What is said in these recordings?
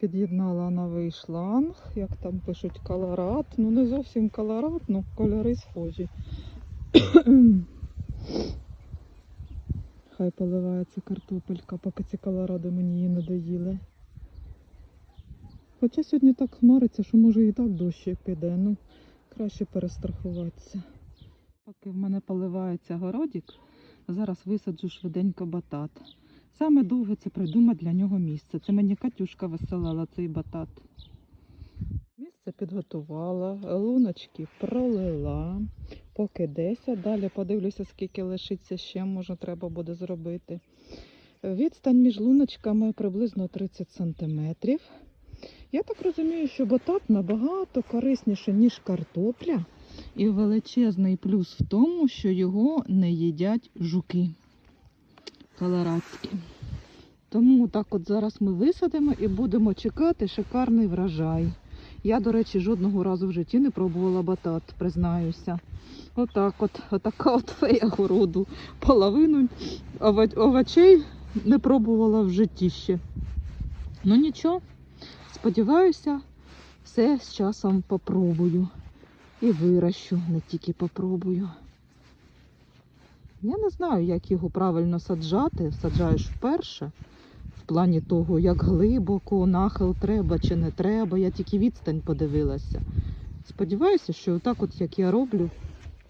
Під'єднала новий шланг, як там пишуть колорат. Ну не зовсім колорат, ну кольори схожі. Хай поливається картопелька, поки ці колоради мені її не доїли. Хоча сьогодні так хмариться, що може і так дощ піде. Ну, краще перестрахуватися. Поки в мене поливається городик, зараз висаджу швиденько батат. Саме довге це придумати для нього місце. Це мені Катюшка висилала цей батат. Місце підготувала, луночки пролила, поки 10. Далі подивлюся, скільки лишиться ще, може треба буде зробити. Відстань між луночками приблизно 30 см. Я так розумію, що батат набагато корисніше, ніж картопля. І величезний плюс в тому, що його не їдять жуки колорадські. Тому так от зараз ми висадимо і будемо чекати шикарний врожай. Я, до речі, жодного разу в житті не пробувала батат, признаюся. Отак от, отака от фея городу. Половину овочей не пробувала в житті ще. Ну нічого, сподіваюся, все з часом попробую. І вирощу, не тільки попробую. Я не знаю, як його правильно саджати. Саджаєш вперше. В плані того, як глибоко, нахил треба чи не треба. Я тільки відстань подивилася. Сподіваюся, що отак, от як я роблю,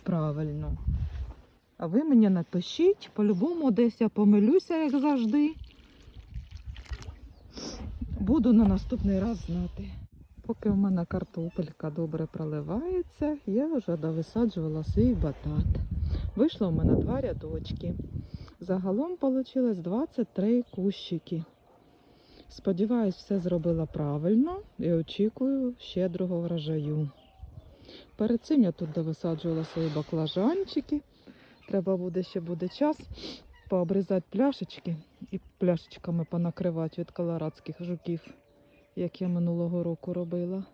правильно. А ви мені напишіть, по-любому десь я помилюся, як завжди. Буду на наступний раз знати. Поки в мене картопелька добре проливається, я вже довисаджувала свій батат. Вийшло в мене два рядочки. Загалом вийшло 23 кущики. Сподіваюсь, все зробила правильно і очікую щедрого врожаю. Перед цим я тут довисаджувала свої баклажанчики. Треба буде ще буде час пообрізати пляшечки і пляшечками понакривати від колорадських жуків, як я минулого року робила.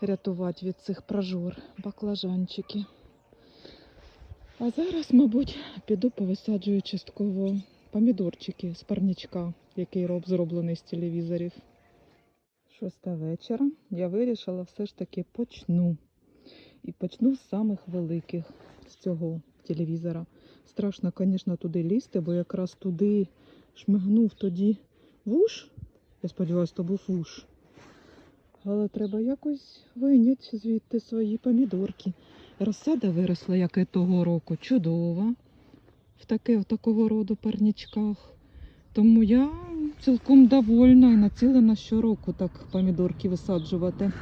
Рятувати від цих прожор баклажанчики. А зараз, мабуть, піду повисаджую частково помідорчики з парничка, який роб зроблений з телевізорів. Шоста вечора. Я вирішила все ж таки почну. І почну з самих великих з цього телевізора. Страшно, звісно, туди лізти, бо якраз туди шмигнув тоді вуш. Я сподіваюся, то був вуш. Але треба якось вийняти звідти свої помідорки. Розсада виросла, як і того року, чудова в, таке, в такого роду парнічках. Тому я цілком довольна і націлена щороку так помідорки висаджувати.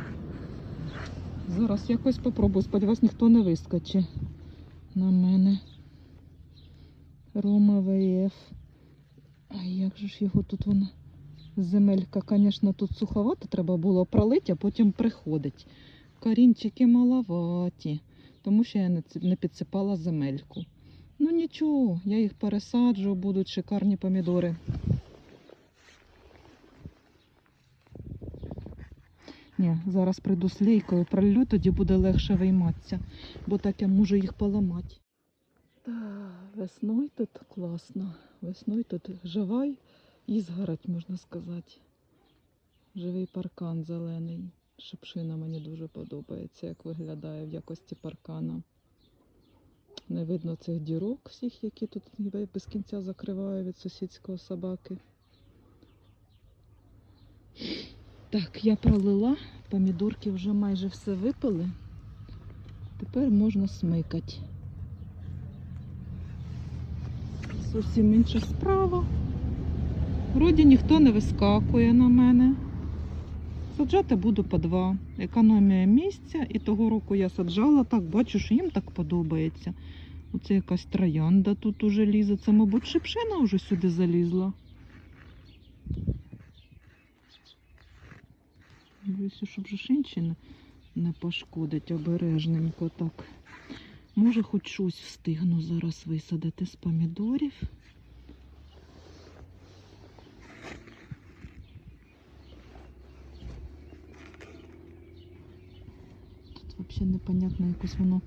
Зараз якось попробую. Сподіваюсь, ніхто не вискочить на мене. Рома ВФ. А як же ж його тут вона? Земелька, звісно, тут суховато треба було пролити, а потім приходить. Корінчики маловаті, тому що я не підсипала земельку. Ну нічого, я їх пересаджу, будуть шикарні помідори. Ні, зараз прийду з лейкою, пролю, тоді буде легше вийматися, бо так я можу їх поламати. Та, весною тут класно. Весною тут живай ізгородь, можна сказати. Живий паркан зелений. Шипшина мені дуже подобається, як виглядає в якості паркана. Не видно цих дірок всіх, які тут без кінця закриваю від сусідського собаки. Так, я пролила, помідорки вже майже все випили. Тепер можна смикати. Зовсім інша справа. Вроді ніхто не вискакує на мене. Саджати буду по два. Економія місця. І того року я саджала так, бачу, що їм так подобається. Оце якась троянда тут уже лізе. Це, мабуть, шипшина вже сюди залізла. Дивлюся, щоб же не, не пошкодить обережненько так. Може, хоч щось встигну зараз висадити з помідорів. Тут взагалі непонятно, якось воно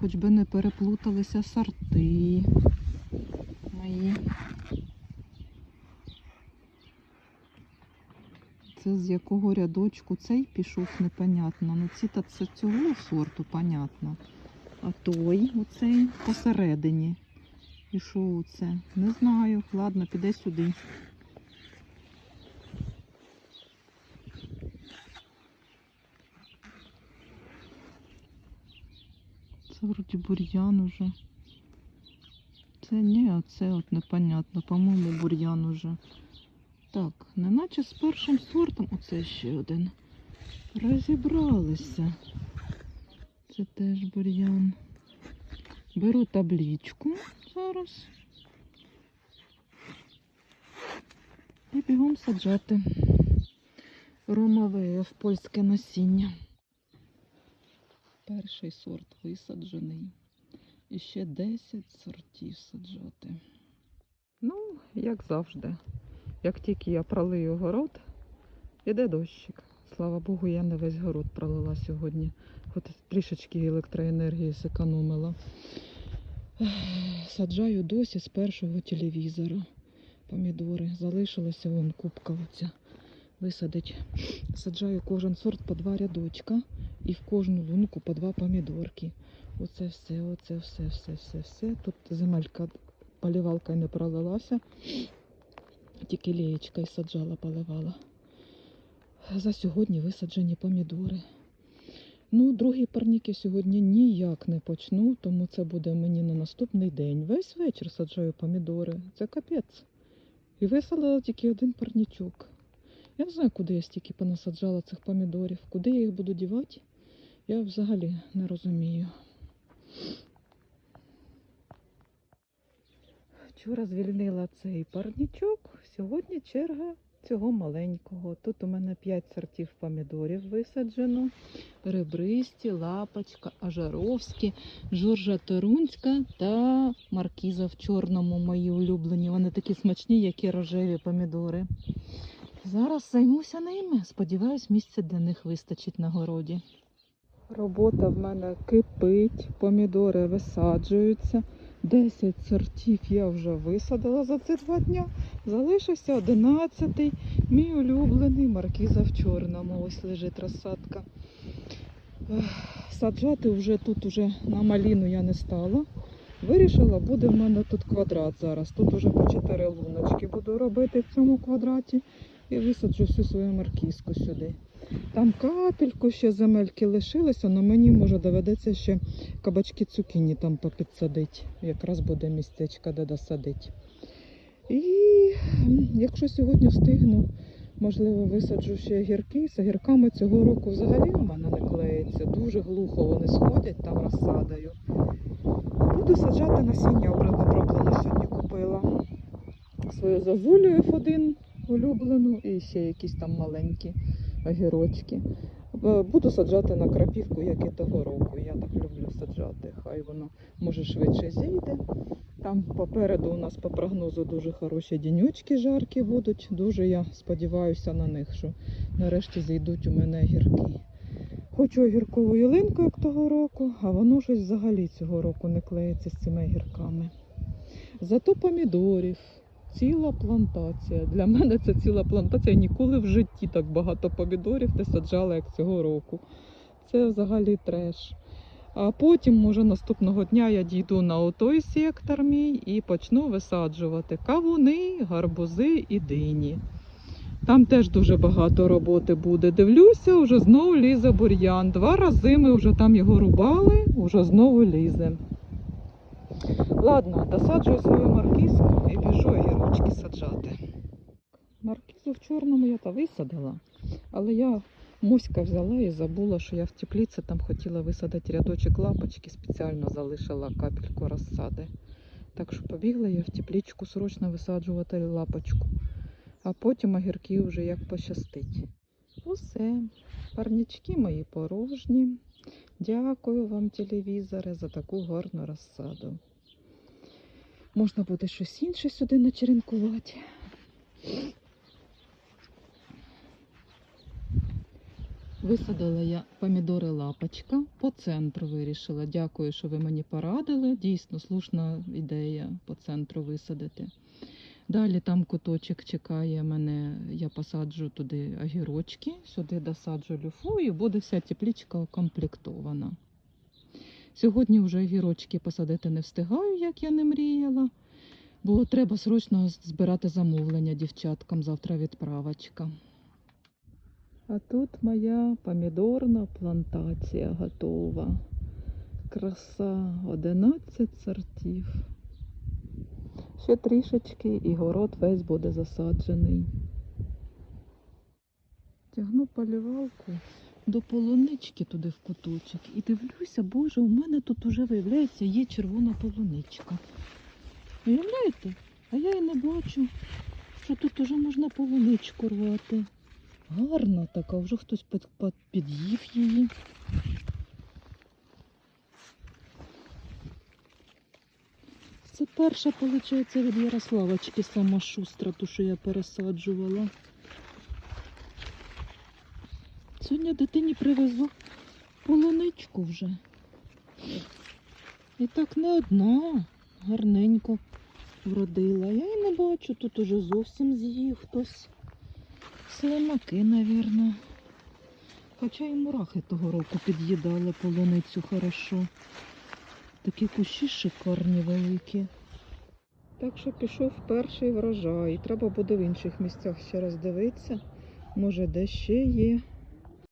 хоч би не переплуталися сорти мої. це з якого рядочку цей пішов, непонятно. Ну ці та це цього сорту, понятно. А той оцей посередині. І що це? Не знаю. Ладно, піде сюди. Це вроді бур'ян уже. Це ні, а це от непонятно. По-моєму, бур'ян уже. Так, неначе з першим сортом, оце ще один. Розібралися. Це теж бур'ян. Беру таблічку зараз. І бігом саджати. Ромове в польське насіння. Перший сорт висаджений. І ще 10 сортів саджати. Ну, як завжди. Як тільки я пролию город, іде дощик. Слава Богу, я не весь город пролила сьогодні. Хоч трішечки електроенергії зекономила. Саджаю досі з першого телевізора. Помідори. Залишилася вон кубка оця. Висадить. Саджаю кожен сорт по два рядочка і в кожну лунку по два помідорки. Оце все, оце все, все, все, все. Тут земелька полівалка не пролилася. Тільки лієчка і саджала, поливала. За сьогодні висаджені помідори. Ну, другі парніки сьогодні ніяк не почну, тому це буде мені на наступний день. Весь вечір саджаю помідори. Це капець. І висадила тільки один парнічок. Я не знаю, куди я стільки понасаджала цих помідорів. Куди я їх буду дівати, я взагалі не розумію. Вчора звільнила цей парнічок. Сьогодні черга цього маленького. Тут у мене 5 сортів помідорів висаджено. Ребристі, лапочка, ажаровські, жоржа торунська та маркіза в чорному мої улюблені. Вони такі смачні, як і рожеві помідори. Зараз займуся ними. Сподіваюсь, місця для них вистачить на городі. Робота в мене кипить, помідори висаджуються. 10 сортів я вже висадила за ці два дня. Залишився 11-й, мій улюблений маркіза в чорному. Ось лежить розсадка. Саджати вже тут уже на маліну я не стала. Вирішила, буде в мене тут квадрат зараз. Тут уже по 4 луночки буду робити в цьому квадраті і висаджу всю свою маркізку сюди. Там капельку ще земельки лишилися, але мені може доведеться ще кабачки цукіні там попідсадити. Якраз буде містечко, де досадити. І якщо сьогодні встигну, можливо, висаджу ще гірки. З гірками цього року взагалі у мене не клеїться. Дуже глухо вони сходять там розсадою. Буду саджати насіння оброблене сьогодні купила. Свою зазулю F1 улюблену і ще якісь там маленькі огірочки. Буду саджати на крапівку, як і того року. Я так люблю саджати. Хай воно може швидше зійде. Там попереду у нас по прогнозу дуже хороші дінючки жаркі будуть. Дуже я сподіваюся на них, що нарешті зійдуть у мене огірки. Хочу огіркову ялинку, як того року, а воно щось взагалі цього року не клеїться з цими огірками. Зато помідорів. Ціла плантація. Для мене це ціла плантація. Ніколи в житті так багато помідорів не саджала, як цього року. Це взагалі треш. А потім, може, наступного дня я дійду на отой сектор мій і почну висаджувати кавуни, гарбузи і дині. Там теж дуже багато роботи буде. Дивлюся, вже знову лізе бур'ян. Два рази ми вже там його рубали, вже знову лізе. Ладно, досаджую свою маркізку і біжу огірочки саджати. Маркізу в чорному я та висадила, але я моська взяла і забула, що я в тепліці там хотіла висадити рядочок лапочки, спеціально залишила капельку розсади. Так що побігла я в теплічку срочно висаджувати лапочку, а потім огірки вже як пощастить. Усе, парнічки мої порожні. Дякую вам, телевізоре, за таку гарну розсаду. Можна буде щось інше сюди начеренкувати. Висадила я помідори лапочка. По центру вирішила. Дякую, що ви мені порадили. Дійсно слушна ідея по центру висадити. Далі там куточок чекає мене, я посаджу туди огірочки, сюди досаджу люфу і буде вся теплічка укомплектована. Сьогодні вже огірочки посадити не встигаю, як я не мріяла, бо треба срочно збирати замовлення дівчаткам, завтра відправочка. А тут моя помідорна плантація готова. Краса 11 сортів. Ще трішечки і город весь буде засаджений. Тягну полівалку до полунички туди в куточок. І дивлюся, боже, у мене тут уже виявляється є червона полуничка. Уявляєте? А я і не бачу, що тут уже можна полуничку рвати. Гарна така, вже хтось під- під- під'їв її. Це перша, виходить, від Ярославочки сама шустра, ту, що я пересаджувала. Сьогодні дитині привезу полуничку вже. І так не одна, гарненько вродила. Я і не бачу, тут уже зовсім з'їв хтось. Слимаки, навірно. Хоча і мурахи того року під'їдали полуницю хорошо. Такі кущі шикарні великі. Так що пішов перший врожай. Треба буде в інших місцях ще раз дивитися. Може, де ще є.